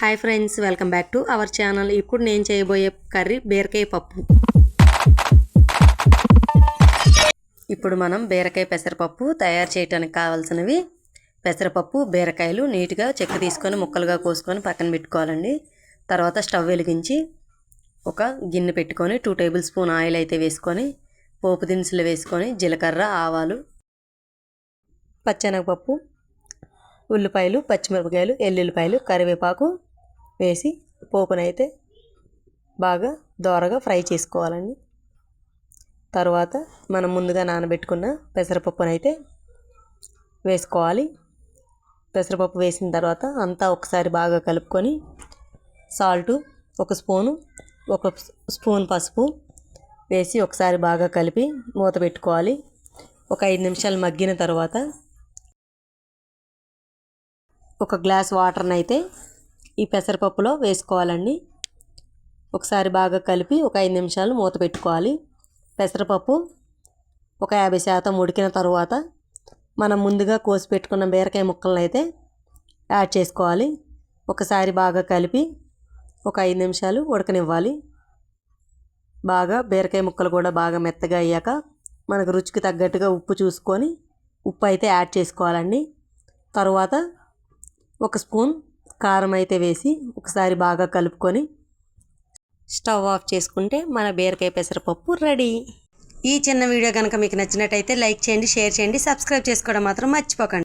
Hi friends welcome back to our channel ఇప్పుడు నేను చేయబోయే కర్రీ బీరకాయ పప్పు. ఇప్పుడు మనం బీరకాయ పెసరపప్పు తయారు చేయడానికి కావాల్సినవి పెసరపప్పు బీరకాయలు నీట్గా చెక్క తీసుకొని ముక్కలుగా కోసుకొని పక్కన పెట్టుకోవాలండి. తర్వాత స్టవ్ వెలిగించి ఒక గిన్నె పెట్టుకొని టూ టేబుల్ స్పూన్ ఆయిల్ అయితే వేసుకొని పోపు దినుసులు వేసుకొని జీలకర్ర ఆవాలు పచ్చెనగపప్పు ఉల్లిపాయలు పచ్చిమిరపకాయలు ఎల్లుల్లిపాయలు కరివేపాకు వేసి పోపునైతే బాగా దోరగా ఫ్రై చేసుకోవాలండి. తర్వాత మనం ముందుగా నానబెట్టుకున్న పెసరపప్పునైతే వేసుకోవాలి. పెసరపప్పు వేసిన తర్వాత అంతా ఒకసారి బాగా కలుపుకొని సాల్టు ఒక స్పూను ఒక స్పూన్ పసుపు వేసి ఒకసారి బాగా కలిపి మూత పెట్టుకోవాలి. ఒక ఐదు నిమిషాలు మగ్గిన తర్వాత ఒక గ్లాస్ వాటర్ని అయితే ఈ పెసరపప్పులో వేసుకోవాలండి. ఒకసారి బాగా కలిపి ఒక ఐదు నిమిషాలు మూత పెట్టుకోవాలి. పెసరపప్పు ఒక యాభై శాతం ఉడికిన తర్వాత మనం ముందుగా కోసి పెట్టుకున్న బీరకాయ ముక్కలను అయితే యాడ్ చేసుకోవాలి. ఒకసారి బాగా కలిపి ఒక ఐదు నిమిషాలు ఉడకనివ్వాలి. బాగా బీరకాయ ముక్కలు కూడా బాగా మెత్తగా అయ్యాక మనకు రుచికి తగ్గట్టుగా ఉప్పు చూసుకొని ఉప్పు అయితే యాడ్ చేసుకోవాలండి. తర్వాత ఒక స్పూన్ కారం అయితే వేసి ఒకసారి బాగా కలుపుకొని స్టవ్ ఆఫ్ చేసుకుంటే మన బీరకాయ పెసరపప్పు రెడీ. ఈ చిన్న వీడియో కనుక మీకు నచ్చినట్టయితే లైక్ చేయండి షేర్ చేయండి సబ్స్క్రైబ్ చేసుకోవడం మాత్రం మర్చిపోకండి.